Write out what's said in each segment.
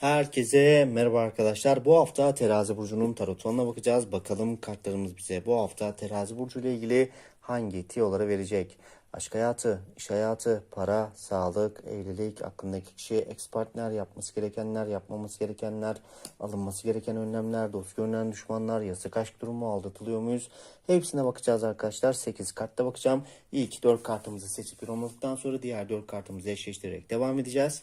Herkese merhaba arkadaşlar. Bu hafta terazi burcunun tarotununa bakacağız. Bakalım kartlarımız bize bu hafta terazi burcu ile ilgili hangi tiyoları verecek? Aşk hayatı, iş hayatı, para, sağlık, evlilik, aklındaki kişi, ex partner, yapması gerekenler, yapmaması gerekenler, alınması gereken önlemler, dost görünen düşmanlar, yasak aşk durumu, aldatılıyor muyuz? Hepsine bakacağız arkadaşlar. 8 kartta bakacağım. İlk 4 kartımızı seçip yorumladıktan sonra diğer 4 kartımızı eşleştirerek devam edeceğiz.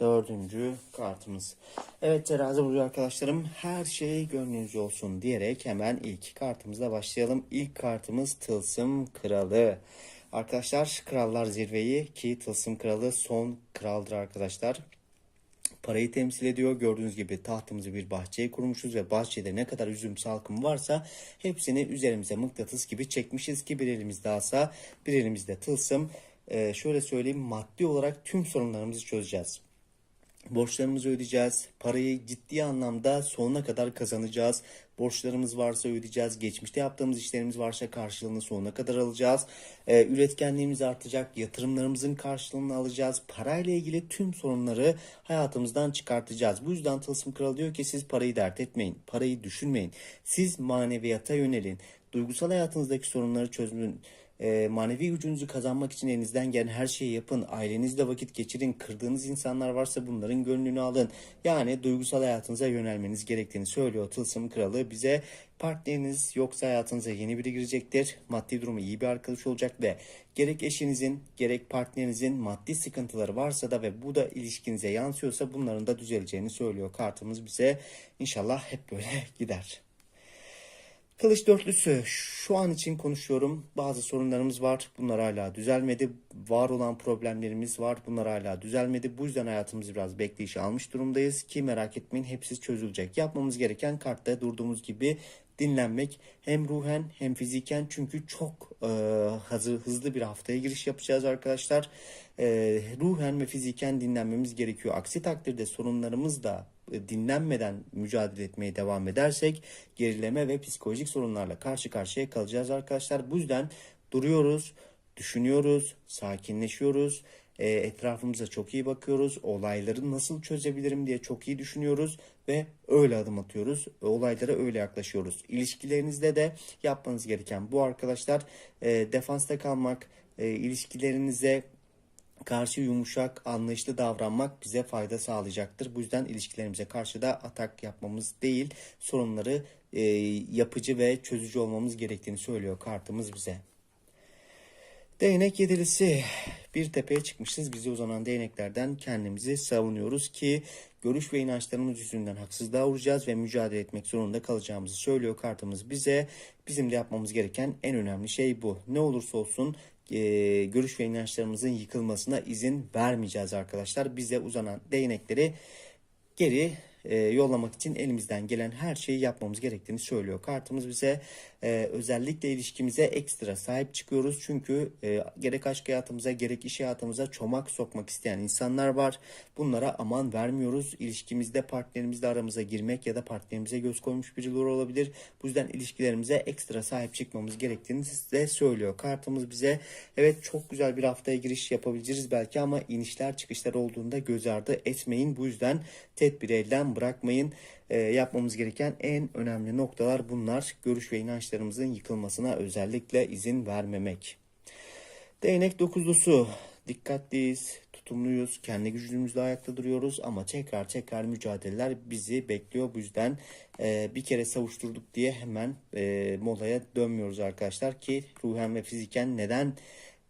Dördüncü kartımız. Evet terazi burcu arkadaşlarım her şey gönlünüzce olsun diyerek hemen ilk kartımızla başlayalım. İlk kartımız Tılsım Kralı. Arkadaşlar krallar zirveyi ki Tılsım Kralı son kraldır arkadaşlar. Parayı temsil ediyor. Gördüğünüz gibi tahtımızı bir bahçeye kurmuşuz ve bahçede ne kadar üzüm salkım varsa hepsini üzerimize mıknatıs gibi çekmişiz ki bir elimizde asa bir elimizde tılsım. Ee, şöyle söyleyeyim maddi olarak tüm sorunlarımızı çözeceğiz. Borçlarımızı ödeyeceğiz. Parayı ciddi anlamda sonuna kadar kazanacağız. Borçlarımız varsa ödeyeceğiz. Geçmişte yaptığımız işlerimiz varsa karşılığını sonuna kadar alacağız. Ee, üretkenliğimiz artacak. Yatırımlarımızın karşılığını alacağız. Parayla ilgili tüm sorunları hayatımızdan çıkartacağız. Bu yüzden Tılsım Kralı diyor ki siz parayı dert etmeyin. Parayı düşünmeyin. Siz maneviyata yönelin. Duygusal hayatınızdaki sorunları çözün. E, manevi gücünüzü kazanmak için elinizden gelen her şeyi yapın. Ailenizle vakit geçirin. Kırdığınız insanlar varsa bunların gönlünü alın. Yani duygusal hayatınıza yönelmeniz gerektiğini söylüyor Tılsım Kralı. Bize partneriniz yoksa hayatınıza yeni biri girecektir. Maddi durumu iyi bir arkadaş olacak ve gerek eşinizin gerek partnerinizin maddi sıkıntıları varsa da ve bu da ilişkinize yansıyorsa bunların da düzeleceğini söylüyor kartımız bize. İnşallah hep böyle gider. Kılıç dörtlüsü şu an için konuşuyorum. Bazı sorunlarımız var. Bunlar hala düzelmedi. Var olan problemlerimiz var. Bunlar hala düzelmedi. Bu yüzden hayatımızı biraz bekleyişe almış durumdayız ki merak etmeyin hepsi çözülecek. Yapmamız gereken kartta durduğumuz gibi dinlenmek hem ruhen hem fiziken çünkü çok e, hazır hızlı bir haftaya giriş yapacağız arkadaşlar. E, ruhen ve fiziken dinlenmemiz gerekiyor. Aksi takdirde sorunlarımız da e, dinlenmeden mücadele etmeye devam edersek gerileme ve psikolojik sorunlarla karşı karşıya kalacağız arkadaşlar. Bu yüzden duruyoruz, düşünüyoruz, sakinleşiyoruz. E, etrafımıza çok iyi bakıyoruz. Olayları nasıl çözebilirim diye çok iyi düşünüyoruz ve öyle adım atıyoruz. Olaylara öyle yaklaşıyoruz. İlişkilerinizde de yapmanız gereken bu arkadaşlar e, defansta kalmak, e, ilişkilerinize karşı yumuşak, anlayışlı davranmak bize fayda sağlayacaktır. Bu yüzden ilişkilerimize karşı da atak yapmamız değil, sorunları e, yapıcı ve çözücü olmamız gerektiğini söylüyor kartımız bize. Değnek yedilisi. Bir tepeye çıkmışız. Bize uzanan değneklerden kendimizi savunuyoruz ki görüş ve inançlarımız yüzünden haksızlığa uğrayacağız ve mücadele etmek zorunda kalacağımızı söylüyor kartımız bize. Bizim de yapmamız gereken en önemli şey bu. Ne olursa olsun e, görüş ve inançlarımızın yıkılmasına izin vermeyeceğiz arkadaşlar. Bize uzanan değnekleri geri e, yollamak için elimizden gelen her şeyi yapmamız gerektiğini söylüyor. Kartımız bize e, özellikle ilişkimize ekstra sahip çıkıyoruz. Çünkü e, gerek aşk hayatımıza gerek iş hayatımıza çomak sokmak isteyen insanlar var. Bunlara aman vermiyoruz. İlişkimizde partnerimizle aramıza girmek ya da partnerimize göz koymuş birileri olabilir. Bu yüzden ilişkilerimize ekstra sahip çıkmamız gerektiğini size söylüyor. Kartımız bize evet çok güzel bir haftaya giriş yapabileceğiz belki ama inişler çıkışlar olduğunda göz ardı etmeyin. Bu yüzden tedbiri elden bırakmayın. E, yapmamız gereken en önemli noktalar bunlar. Görüş ve inançlarımızın yıkılmasına özellikle izin vermemek. Değnek dokuzlusu. Dikkatliyiz, tutumluyuz, kendi gücümüzle ayakta duruyoruz ama tekrar tekrar mücadeleler bizi bekliyor. Bu yüzden e, bir kere savuşturduk diye hemen e, molaya dönmüyoruz arkadaşlar ki ruhen ve fiziken neden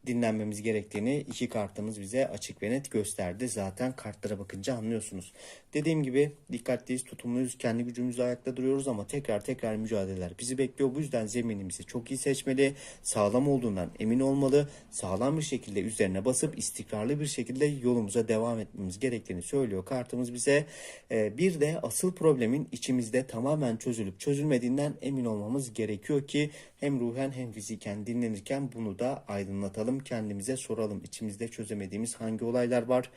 dinlenmemiz gerektiğini iki kartımız bize açık ve net gösterdi. Zaten kartlara bakınca anlıyorsunuz. Dediğim gibi dikkatliyiz, tutumluyuz, kendi gücümüzle ayakta duruyoruz ama tekrar tekrar mücadeleler bizi bekliyor. Bu yüzden zeminimizi çok iyi seçmeli, sağlam olduğundan emin olmalı, sağlam bir şekilde üzerine basıp istikrarlı bir şekilde yolumuza devam etmemiz gerektiğini söylüyor kartımız bize. Ee, bir de asıl problemin içimizde tamamen çözülüp çözülmediğinden emin olmamız gerekiyor ki hem ruhen hem fiziken dinlenirken bunu da aydınlatalım, kendimize soralım. İçimizde çözemediğimiz hangi olaylar var,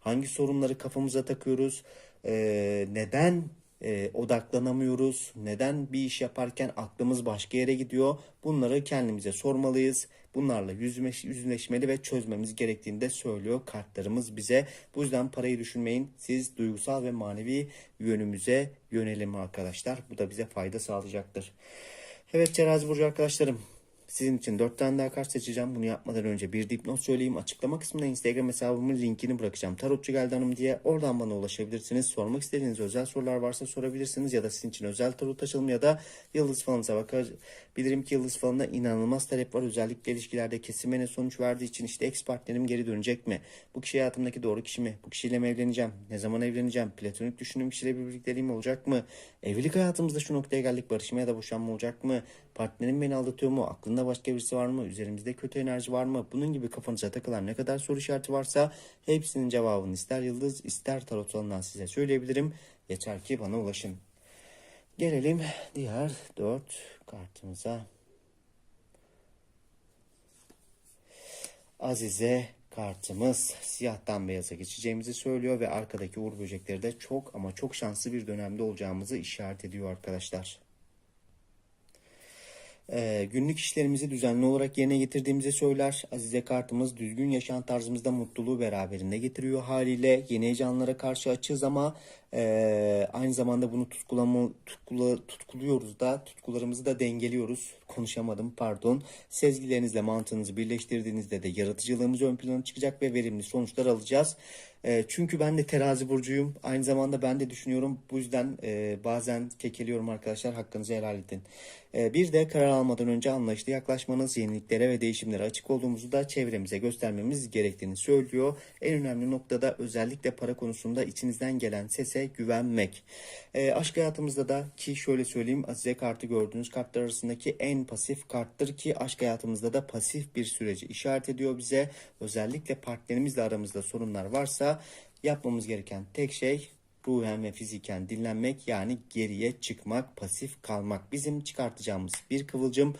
hangi sorunları kafamıza takıyoruz, ee, neden e, odaklanamıyoruz, neden bir iş yaparken aklımız başka yere gidiyor. Bunları kendimize sormalıyız. Bunlarla yüzleş, yüzleşmeli ve çözmemiz gerektiğini de söylüyor kartlarımız bize. Bu yüzden parayı düşünmeyin. Siz duygusal ve manevi yönümüze yönelim arkadaşlar. Bu da bize fayda sağlayacaktır. Evet Terazi Burcu arkadaşlarım. Sizin için 4 tane daha kart seçeceğim. Bunu yapmadan önce bir dipnot söyleyeyim. Açıklama kısmında Instagram hesabımın linkini bırakacağım. Tarotçu Geldi Hanım diye. Oradan bana ulaşabilirsiniz. Sormak istediğiniz özel sorular varsa sorabilirsiniz. Ya da sizin için özel tarot açalım ya da yıldız falınıza bakabilirim ki yıldız falına inanılmaz talep var. Özellikle ilişkilerde kesimene sonuç verdiği için işte ex partnerim geri dönecek mi? Bu kişi hayatımdaki doğru kişi mi? Bu kişiyle mi evleneceğim? Ne zaman evleneceğim? Platonik düşündüğüm kişiyle bir birlikteliğim olacak mı? Evlilik hayatımızda şu noktaya geldik. Barışma ya da boşanma olacak mı? Partnerim beni aldatıyor mu? Aklında başka birisi var mı? Üzerimizde kötü enerji var mı? Bunun gibi kafanıza takılan ne kadar soru işareti varsa hepsinin cevabını ister yıldız ister tarot alanından size söyleyebilirim. Yeter ki bana ulaşın. Gelelim diğer dört kartımıza. Azize kartımız siyahtan beyaza geçeceğimizi söylüyor ve arkadaki uğur böcekleri de çok ama çok şanslı bir dönemde olacağımızı işaret ediyor arkadaşlar. Ee, günlük işlerimizi düzenli olarak yerine getirdiğimizi söyler. Azize kartımız düzgün yaşam tarzımızda mutluluğu beraberinde getiriyor haliyle. Yeni heyecanlara karşı açığız ama e, aynı zamanda bunu tutkulama, tutkula, tutkuluyoruz da tutkularımızı da dengeliyoruz. Konuşamadım pardon. Sezgilerinizle mantığınızı birleştirdiğinizde de yaratıcılığımız ön plana çıkacak ve verimli sonuçlar alacağız. E, çünkü ben de terazi burcuyum. Aynı zamanda ben de düşünüyorum. Bu yüzden e, bazen kekeliyorum arkadaşlar. Hakkınızı helal edin. E, bir de karar almadan önce anlayışlı yaklaşmanız, yeniliklere ve değişimlere açık olduğumuzu da çevremize göstermemiz gerektiğini söylüyor. En önemli noktada özellikle para konusunda içinizden gelen sese güvenmek. E, aşk hayatımızda da ki şöyle söyleyeyim Azize kartı gördüğünüz kartlar arasındaki en pasif karttır ki aşk hayatımızda da pasif bir süreci işaret ediyor bize. Özellikle partnerimizle aramızda sorunlar varsa yapmamız gereken tek şey ruhen ve fiziken dinlenmek yani geriye çıkmak, pasif kalmak. Bizim çıkartacağımız bir kıvılcım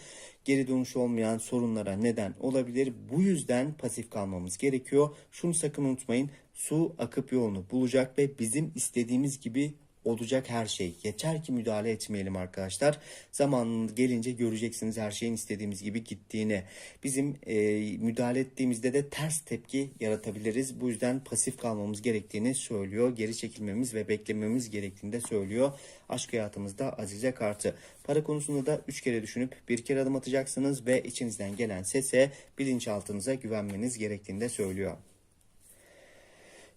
geri dönüş olmayan sorunlara neden olabilir. Bu yüzden pasif kalmamız gerekiyor. Şunu sakın unutmayın. Su akıp yolunu bulacak ve bizim istediğimiz gibi olacak her şey. Yeter ki müdahale etmeyelim arkadaşlar. Zamanında gelince göreceksiniz her şeyin istediğimiz gibi gittiğini. Bizim e, müdahale ettiğimizde de ters tepki yaratabiliriz. Bu yüzden pasif kalmamız gerektiğini söylüyor. Geri çekilmemiz ve beklememiz gerektiğini de söylüyor. Aşk hayatımızda Azize kartı. Para konusunda da 3 kere düşünüp bir kere adım atacaksınız ve içinizden gelen sese bilinçaltınıza güvenmeniz gerektiğini de söylüyor.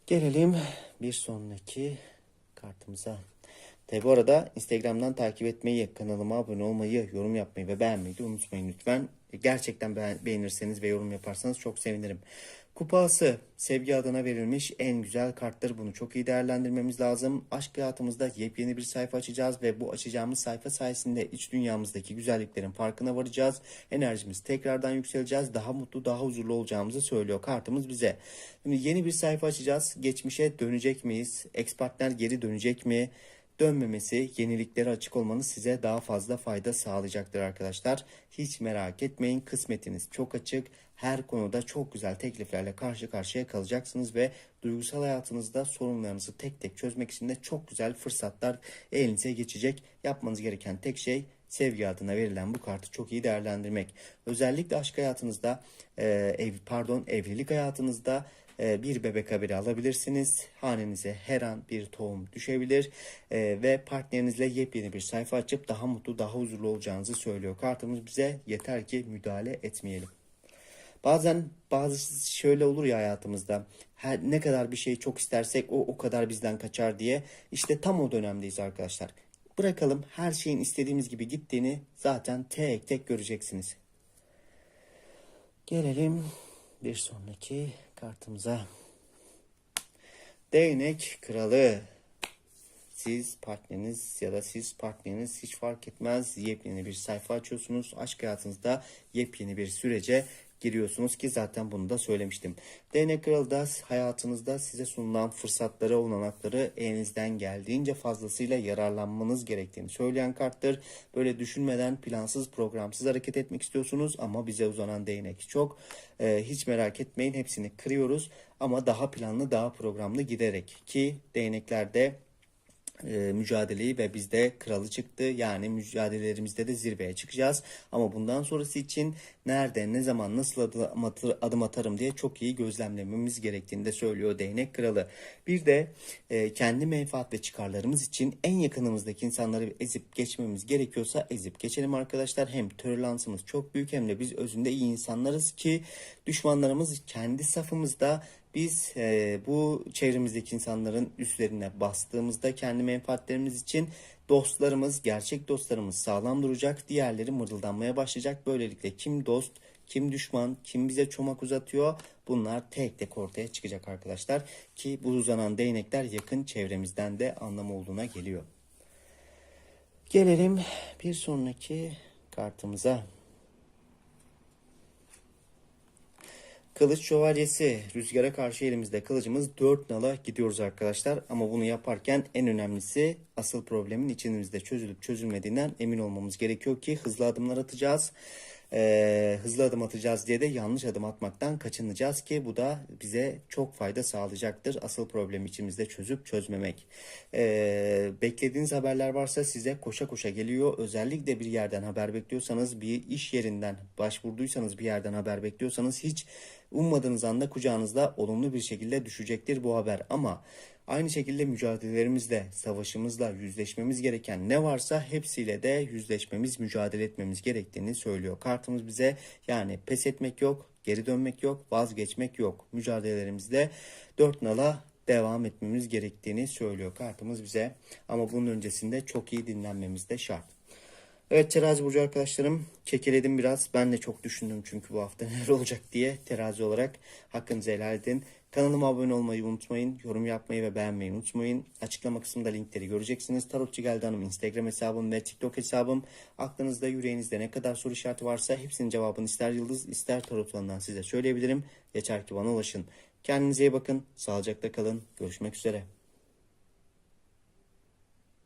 Gelelim bir sonraki kartımıza. Tabi bu arada Instagram'dan takip etmeyi, kanalıma abone olmayı, yorum yapmayı ve beğenmeyi de unutmayın lütfen. Gerçekten beğenirseniz ve yorum yaparsanız çok sevinirim. Kupası sevgi adına verilmiş en güzel karttır. Bunu çok iyi değerlendirmemiz lazım. Aşk hayatımızda yepyeni bir sayfa açacağız ve bu açacağımız sayfa sayesinde iç dünyamızdaki güzelliklerin farkına varacağız. Enerjimiz tekrardan yükseleceğiz. Daha mutlu, daha huzurlu olacağımızı söylüyor kartımız bize. Şimdi yeni bir sayfa açacağız. Geçmişe dönecek miyiz? Ekspertler geri dönecek mi? Dönmemesi, yeniliklere açık olmanız size daha fazla fayda sağlayacaktır arkadaşlar. Hiç merak etmeyin kısmetiniz çok açık. Her konuda çok güzel tekliflerle karşı karşıya kalacaksınız ve duygusal hayatınızda sorunlarınızı tek tek çözmek için de çok güzel fırsatlar elinize geçecek. Yapmanız gereken tek şey sevgi adına verilen bu kartı çok iyi değerlendirmek. Özellikle aşk hayatınızda, e, ev pardon evlilik hayatınızda bir bebek haberi alabilirsiniz. Hanenize her an bir tohum düşebilir e, ve partnerinizle yepyeni bir sayfa açıp daha mutlu, daha huzurlu olacağınızı söylüyor. Kartımız bize yeter ki müdahale etmeyelim. Bazen bazı şöyle olur ya hayatımızda. Her, ne kadar bir şeyi çok istersek o o kadar bizden kaçar diye. İşte tam o dönemdeyiz arkadaşlar. Bırakalım her şeyin istediğimiz gibi gittiğini zaten tek tek göreceksiniz. Gelelim bir sonraki kartımıza değnek kralı. Siz partneriniz ya da siz partneriniz hiç fark etmez. Yepyeni bir sayfa açıyorsunuz. Aşk hayatınızda yepyeni bir sürece giriyorsunuz ki zaten bunu da söylemiştim. Değnek kralı da hayatınızda size sunulan fırsatları, olanakları elinizden geldiğince fazlasıyla yararlanmanız gerektiğini söyleyen karttır. Böyle düşünmeden plansız programsız hareket etmek istiyorsunuz ama bize uzanan değnek çok. Ee, hiç merak etmeyin hepsini kırıyoruz ama daha planlı daha programlı giderek ki değneklerde e, mücadeleyi ve bizde kralı çıktı. Yani mücadelelerimizde de zirveye çıkacağız. Ama bundan sonrası için nerede, ne zaman, nasıl adım, atır, adım atarım diye çok iyi gözlemlememiz gerektiğini de söylüyor değnek kralı. Bir de e, kendi menfaat ve çıkarlarımız için en yakınımızdaki insanları ezip geçmemiz gerekiyorsa ezip geçelim arkadaşlar. Hem toleransımız çok büyük hem de biz özünde iyi insanlarız ki düşmanlarımız kendi safımızda biz e, bu çevremizdeki insanların üstlerine bastığımızda kendi menfaatlerimiz için dostlarımız, gerçek dostlarımız sağlam duracak. Diğerleri mırıldanmaya başlayacak. Böylelikle kim dost, kim düşman, kim bize çomak uzatıyor bunlar tek tek ortaya çıkacak arkadaşlar. Ki bu uzanan değnekler yakın çevremizden de anlamı olduğuna geliyor. Gelelim bir sonraki kartımıza. Kılıç şövalyesi. Rüzgara karşı elimizde kılıcımız 4 nala gidiyoruz arkadaşlar. Ama bunu yaparken en önemlisi asıl problemin içimizde çözülüp çözülmediğinden emin olmamız gerekiyor ki hızlı adımlar atacağız. Ee, hızlı adım atacağız diye de yanlış adım atmaktan kaçınacağız ki bu da bize çok fayda sağlayacaktır. Asıl problem içimizde çözüp çözmemek. Ee, beklediğiniz haberler varsa size koşa koşa geliyor. Özellikle bir yerden haber bekliyorsanız, bir iş yerinden başvurduysanız, bir yerden haber bekliyorsanız hiç ummadığınız anda kucağınızda olumlu bir şekilde düşecektir bu haber. Ama aynı şekilde mücadelelerimizle, savaşımızla yüzleşmemiz gereken ne varsa hepsiyle de yüzleşmemiz, mücadele etmemiz gerektiğini söylüyor. Kartımız bize yani pes etmek yok, geri dönmek yok, vazgeçmek yok. Mücadelelerimizde dört nala devam etmemiz gerektiğini söylüyor kartımız bize. Ama bunun öncesinde çok iyi dinlenmemiz de şart. Evet terazi burcu arkadaşlarım kekeledim biraz. Ben de çok düşündüm çünkü bu hafta neler olacak diye terazi olarak hakkınızı helal edin. Kanalıma abone olmayı unutmayın. Yorum yapmayı ve beğenmeyi unutmayın. Açıklama kısmında linkleri göreceksiniz. Tarotçu Geldi Hanım Instagram hesabım ve TikTok hesabım. Aklınızda yüreğinizde ne kadar soru işareti varsa hepsinin cevabını ister yıldız ister tarot size söyleyebilirim. Yeter ki bana ulaşın. Kendinize iyi bakın. Sağlıcakla kalın. Görüşmek üzere.